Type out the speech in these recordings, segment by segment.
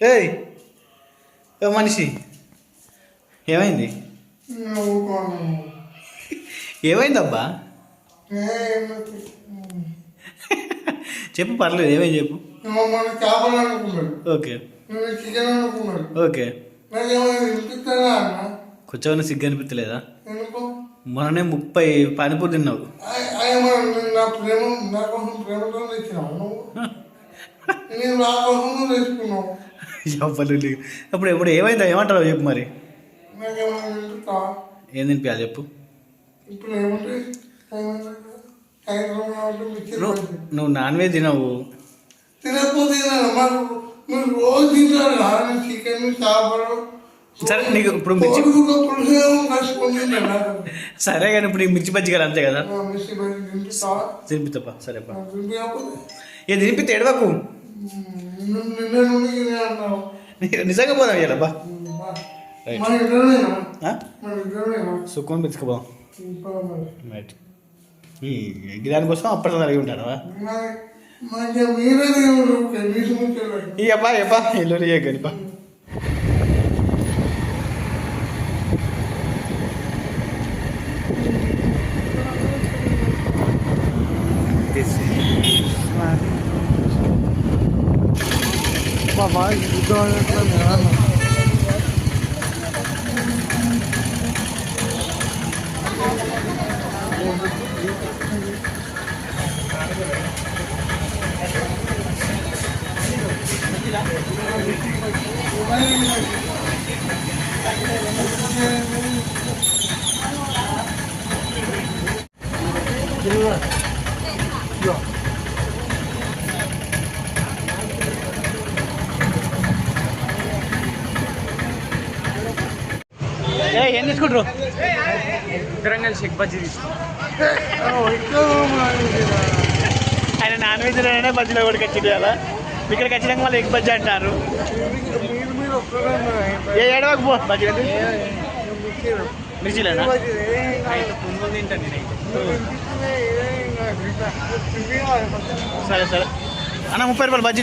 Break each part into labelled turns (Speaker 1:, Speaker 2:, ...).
Speaker 1: ఏయ్ ఓ మనిషి. ఏమైంది? ఏమైందబ్బా? చెప్పు పర్లేదు ఏమైంది చెప్పు? ఓకే.
Speaker 2: నేను అనుకున్నాడు
Speaker 1: ఓకే.
Speaker 2: నాకేమైనా అన్న
Speaker 1: సిగ్గు అనిపించలేదా మొన్ననే ముప్పై పానీపూరి తిన్నావు.
Speaker 2: ఆయ- ఆయన మరి. నా ప్రేమ నా కోసం ప్రేమతో తెచ్చినావు నువ్వు నేను నా కోసం నువ్వు తెచ్చుకున్నావు
Speaker 1: చెప్పలు అప్పుడు ఇప్పుడు ఏమైందా ఏమంటావు చెప్పు మరి ఏం తినిపించాలి చెప్పు నువ్వు నాన్ వెజ్ తినవు సరే నీకు ఇప్పుడు మిర్చి సరే కానీ ఇప్పుడు మిర్చి బజ్జి కదా అంతే కదా. తినిపిస్తాపా సరేపా ఏ తినిపిస్తే ఎడవకు నిజంగా పోదాం?
Speaker 2: మన ఇద్దరేనా
Speaker 1: సుఖం. రైట్ ఈ ఈ దానికోసం అప్పటి
Speaker 2: కనీసం ముచ్చలేదు.
Speaker 1: ఈ అబ్బా అబ్బా ఇల్లు గనిపా
Speaker 2: బాబా ఈ యుద్ధం అనేది నేను
Speaker 1: ఏ ఏం తీసుకుంటారు
Speaker 3: ఇద్దరం కలిసి ఎగ్ బజ్జీ
Speaker 1: ఆయన నాన్ వెజ్లోనే బజ్జీలో కూడా ఖచ్చితంగా చేయాలా ఇక్కడ ఖచ్చితంగా వాళ్ళు ఎగ్ బజ్జీ అంటారు. ఏ ఏడవకు పో. బజ్జీ మిర్చిలేనా? సరే సరే. అన్న ముప్పై రూపాయలు బజ్జీ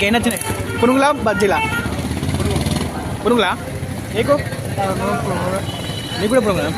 Speaker 1: కదా మీకు ఏం నచ్చినాయి పునుగులా బజ్జీలా? పునుగులా? నీకు నీకు కూడా పునుగులా?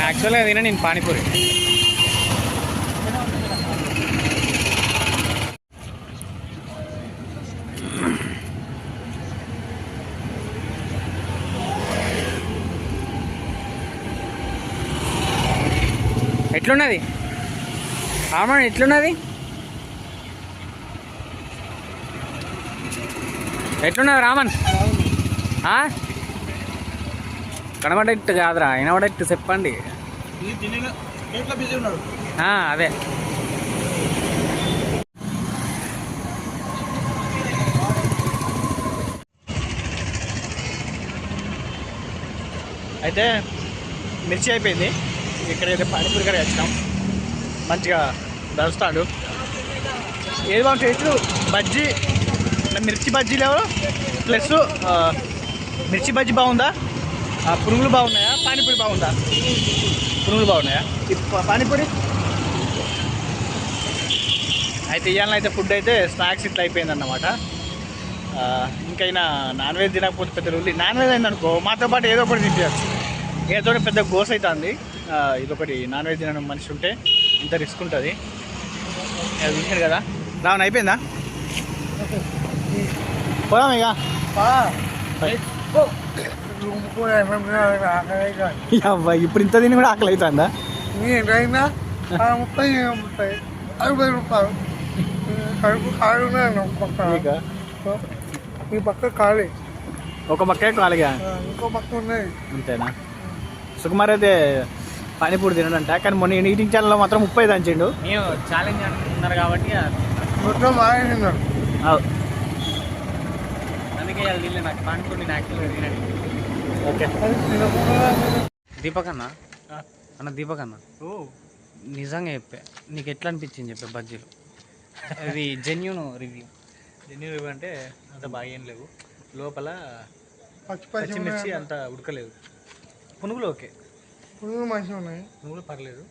Speaker 3: యాక్చువల్గా తిన నేను పానీపూరి. ఎట్లున్నది? ఆమె ఎట్లున్నది? ఎట్లున్నది రామన్? కనబడేట్టు కాదురా వినబడట్టు చెప్పండి. అదే.
Speaker 1: అయితే మిర్చి అయిపోయింది. ఇక్కడైతే పానీపూరి కర్రీ వచ్చినాం మంచిగా దరుస్తాడు ఏది బాగుంది టేస్ట్ బజ్జీ మిర్చి బజ్జీలు ఎవరు? ప్లస్ మిర్చి బజ్జీ బాగుందా? పురుగులు పునుగులు బాగున్నాయా? పానీపూరి బాగుందా? పునుగులు బాగున్నాయా? పానీపూరి? అయితే ఇవాళ అయితే ఫుడ్ అయితే స్నాక్స్ ఇట్లా అయిపోయిందన్నమాట. ఇంకైనా నాన్ వెజ్ తినకపోతే పెద్ద రూల్ నాన్ వెజ్ అయిందనుకో మాతో పాటు ఏదో ఒకటి తింటచ్చు ఏదో పెద్ద గోస్ అవుతుంది ఇదొకటి నాన్ వెజ్ తినడం మనిషి ఉంటే ఇంత రిస్క్ ఉంటుంది. అది కదా? రావణ అయిపోయిందా? పోదాం ఇక.
Speaker 2: రూమ్ కూడా ఏమన్నా ఆకలి కాదు
Speaker 1: అబ్బా ఇప్పుడు ఇంత తిని కూడా ఆకలి అవుతుందా
Speaker 2: ముప్పై ముప్పై. అరవై రూపాయలు. కడుపు పక్క
Speaker 1: ఇక.
Speaker 2: ఈ పక్క ఖాళీ.
Speaker 1: ఒక పక్కే కాలిగా
Speaker 2: ఆ, ఇంకో పక్క ఉన్నాయి.
Speaker 1: అంతేనా? సుకుమార్ అయితే పానీపూరి తినడంట. కానీ మొన్న ఈటింగ్ ఛానల్లో మాత్రం ముప్పై దంచిండు.
Speaker 3: నేను ఛాలెంజ్ అంటున్నారు కాబట్టి
Speaker 2: మొత్తం బాగా తిన్నారు
Speaker 1: అవ్.
Speaker 3: అందుకే వీళ్ళు నాకు పానీపూరి యాక్చువల్గా తినండి
Speaker 1: ఓకే.
Speaker 3: దీపక్ అన్న? అన్న దీపక్ అన్న? నిజంగా చెప్పే. నీకు ఎట్లా అనిపించింది చెప్పే బజ్జీలు? అది జెన్యున్ రివ్యూ
Speaker 1: ఎన్ని రివ్యూ అంటే అంత బాగా ఏం లేవు. లోపల
Speaker 2: పచ్చి పచ్చి
Speaker 1: పచ్చిమిర్చి అంత ఉడకలేదు. పునుగులు ఓకే.
Speaker 2: పురుగులు మంచిగా ఉన్నాయి.
Speaker 1: పునుగులు పర్లేదు.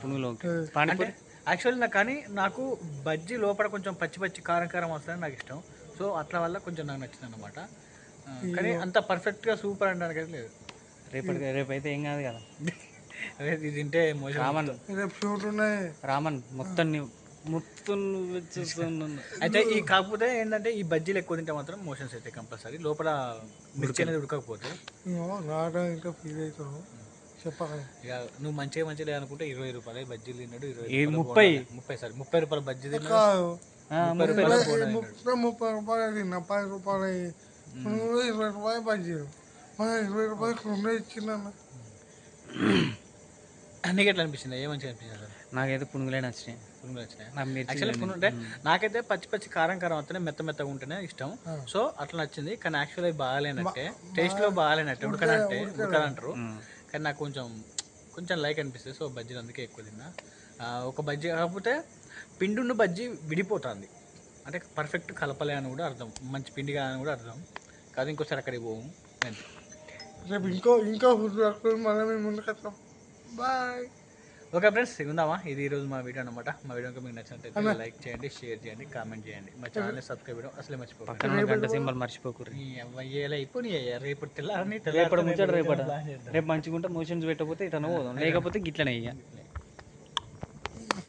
Speaker 3: పునుగులు ఓకే. పానీపూరి?
Speaker 1: యాక్చువల్లీ నాకు కానీ నాకు బజ్జీ లోపల కొంచెం పచ్చి పచ్చి కారం కారం వస్తుంది నాకు ఇష్టం. సో అట్లా వల్ల కొంచెం నాకు నచ్చింది అనమాట కానీ అంత పర్ఫెక్ట్గా సూపర్ అనడానికి అయితే లేదు.
Speaker 3: రేపటి రేపు అయితే ఏం కాదు కదా.
Speaker 1: అదే ఇది తింటే
Speaker 3: రామన్.
Speaker 2: రేపు షూట్ ఉన్నాయి.
Speaker 3: రామన్ మొత్తం మొత్తం
Speaker 1: అయితే ఈ కాకపోతే ఏంటంటే ఈ బజ్జీలు ఎక్కువ తింటే మాత్రం మోషన్స్ అయితే కంపల్సరీ లోపల మిర్చి అనేది ఉడకకపోతే.
Speaker 2: ఇంకా ఫీల్ అవుతాను చెప్పకండి
Speaker 1: ఇక నువ్వు మంచిగా మంచిగా అనుకుంటే ఇరవై రూపాయలు బజ్జీలు తిన్నాడు ఇరవై
Speaker 3: ముప్పై?
Speaker 1: ముప్పై సార్ ముప్పై రూపాయలు బజ్జీ తిన్నాడు. ముప్పై రూపాయలు
Speaker 2: తిన్నా పది రూపాయలు. ఇరవై రూపాయలు మన ఇరవై రూపాయలు రెండు ఇచ్చిందన్న
Speaker 1: నీకు ఎట్లా అనిపించింది? ఏ మంచిగా అనిపించింది సార్?
Speaker 3: నాకైతే పునుగులే నచ్చినాయి.
Speaker 1: పునుగులు అంటే నాకైతే పచ్చి పచ్చి కారం కారం వస్తేనే మెత్త మెత్తగా ఉంటేనే ఇష్టం. సో అట్లా నచ్చింది. కానీ యాక్చువల్లీ బాగాలేనట్టే. టేస్ట్లో బాగాలేనట్టే. ఉడకనంటే ఉడకనంటారు. కానీ నాకు కొంచెం కొంచెం లైక్ అనిపిస్తుంది. సో బజ్జీలు అందుకే ఎక్కువ తిన్నా. ఒక బజ్జీ కాకపోతే పిండున్న బజ్జీ విడిపోతుంది. అంటే పర్ఫెక్ట్ కలపలే అని కూడా అర్థం. మంచి పిండి కాదని కూడా అర్థం. కాదు ఇంకోసారి అక్కడికి పోము.
Speaker 2: రేపు ఇంకో ఇంకో ఫుడ్ మనం మేము ముందుకు వస్తాం బాయ్
Speaker 1: ఓకే ఫ్రెండ్స్ ఉందామా ఇది ఈరోజు మా వీడియో అనమాట మా వీడియో మీకు నచ్చినట్లయితే లైక్ చేయండి షేర్ చేయండి కామెంట్ చేయండి. మా ఛానల్ సబ్స్క్రైబ్ చేయడం అసలే మర్చిపోకండి
Speaker 3: గంట సింబల్ మర్చిపోకూరి
Speaker 1: నీ అవ్వయ్యేలా ఇప్పుడు రేపు తెల్లారని
Speaker 3: రేపట రేపు మంచిగా ఉంటే మోషన్స్ పెట్టకపోతే ఇట్లా పోదాం. లేకపోతే గిట్లనే ఇయ్య.